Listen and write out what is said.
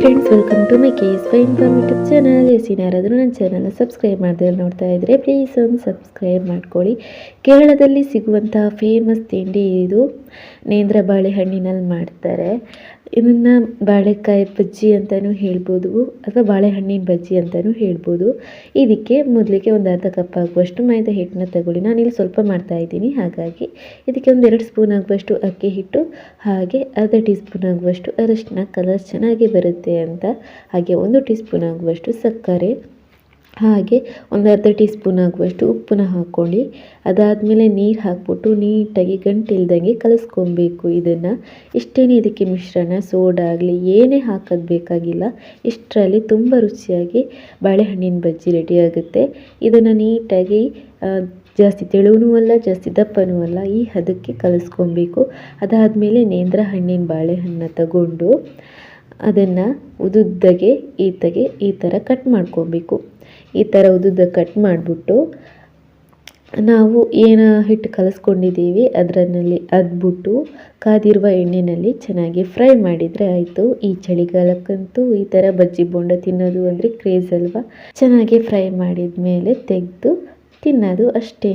Friends welcome to my case fine from YouTube channel ಎಸಿನ ಯಾರಾದರೂ ನನ್ನ ಚಾನಲ್ನ ಸಬ್ಸ್ಕ್ರೈಬ್ ಮಾಡಿದ್ರೆ ನೋಡ್ತಾ ಇದ್ದರೆ ಪ್ಲೀಸ್ ಒಂದು ಸಬ್ಸ್ಕ್ರೈಬ್ ಮಾಡ್ಕೊಳ್ಳಿ. ಕೇರಳದಲ್ಲಿ ಸಿಗುವಂತಹ ಫೇಮಸ್ ತಿಂಡಿ ಇದು ನೇಂದ್ರ ಬಾಳೆಹಣ್ಣಿನಲ್ಲಿ ಮಾಡ್ತಾರೆ. ಇದನ್ನು ಬಾಳೆಕಾಯಿ ಬಜ್ಜಿ ಅಂತಲೂ ಹೇಳ್ಬೋದು, ಅಥವಾ ಬಾಳೆಹಣ್ಣಿನ ಬಜ್ಜಿ ಅಂತಲೂ ಹೇಳ್ಬೋದು. ಇದಕ್ಕೆ ಮೊದಲಿಗೆ ಒಂದು ಅರ್ಧ ಕಪ್ ಆಗುವಷ್ಟು ಮೈದಾ ಹಿಟ್ಟನ್ನ ತಗೊಳ್ಳಿ. ನಾನಿಲ್ಲಿ ಸ್ವಲ್ಪ ಮಾಡ್ತಾ ಇದ್ದೀನಿ, ಹಾಗಾಗಿ ಇದಕ್ಕೆ ಒಂದು ಎರಡು ಸ್ಪೂನ್ ಆಗುವಷ್ಟು ಅಕ್ಕಿ ಹಿಟ್ಟು, ಹಾಗೆ ಅರ್ಧ ಟೀ ಸ್ಪೂನ್ ಆಗುವಷ್ಟು ಅರಶಿನ, ಕಲರ್ ಚೆನ್ನಾಗಿ ಬರುತ್ತೆ ಅಂತ, ಹಾಗೆ ಒಂದು ಟೀ ಸ್ಪೂನ್ ಆಗುವಷ್ಟು ಸಕ್ಕರೆ. ಹಾಗೆ ಒಂದು ಅರ್ಧ ಟೀ ಸ್ಪೂನ್ ಆಗುವಷ್ಟು ಉಪ್ಪನ್ನ ಹಾಕ್ಕೊಳ್ಳಿ ಅದಾದಮೇಲೆ ನೀರು ಹಾಕ್ಬಿಟ್ಟು ನೀಟಾಗಿ ಗಂಟಿಲ್ದಂಗೆ ಕಲಿಸ್ಕೊಬೇಕು ಇದನ್ನು. ಇಷ್ಟೇನೆ ಇದಕ್ಕೆ ಮಿಶ್ರಣ, ಸೋಡಾ ಆಗಲಿ, ಏನೇ ಹಾಕೋದು ಬೇಕಾಗಿಲ್ಲ. ಇಷ್ಟರಲ್ಲಿ ತುಂಬ ರುಚಿಯಾಗಿ ಬಾಳೆಹಣ್ಣಿನ ಬಜ್ಜಿ ರೆಡಿ ಆಗುತ್ತೆ. ಇದನ್ನು ನೀಟಾಗಿ ಜಾಸ್ತಿ ತೆಳುವೂ ಅಲ್ಲ, ಜಾಸ್ತಿ ದಪ್ಪನೂ ಅಲ್ಲ, ಈ ಹದಕ್ಕೆ ಕಲಿಸ್ಕೊಬೇಕು. ಅದಾದಮೇಲೆ ನೇಂದ್ರ ಹಣ್ಣಿನ ಬಾಳೆಹಣ್ಣು ತಗೊಂಡು ಅದನ್ನು ಉದುದ್ದಗೆ, ಈತಗೆ ಈ ಥರ ಕಟ್ ಮಾಡ್ಕೊಬೇಕು. ಈ ಥರ ಉದ್ದುದ್ದ ಕಟ್ ಮಾಡಿಬಿಟ್ಟು ನಾವು ಏನು ಹಿಟ್ಟು ಕಲಿಸ್ಕೊಂಡಿದ್ದೀವಿ, ಅದರಲ್ಲಿ ಅದ್ಬಿಟ್ಟು ಕಾದಿರುವ ಎಣ್ಣೆಯಲ್ಲಿ ಚೆನ್ನಾಗಿ ಫ್ರೈ ಮಾಡಿದರೆ ಆಯಿತು. ಈ ಚಳಿಗಾಲಕ್ಕಂತೂ ಈ ಥರ ಬಜ್ಜಿ ಬೋಂಡ ತಿನ್ನೋದು ಅಂದರೆ ಕ್ರೇಜ್ ಅಲ್ವಾ? ಚೆನ್ನಾಗಿ ಫ್ರೈ ಮಾಡಿದ ಮೇಲೆ ತೆಗೆದು ತಿನ್ನೋದು ಅಷ್ಟೇ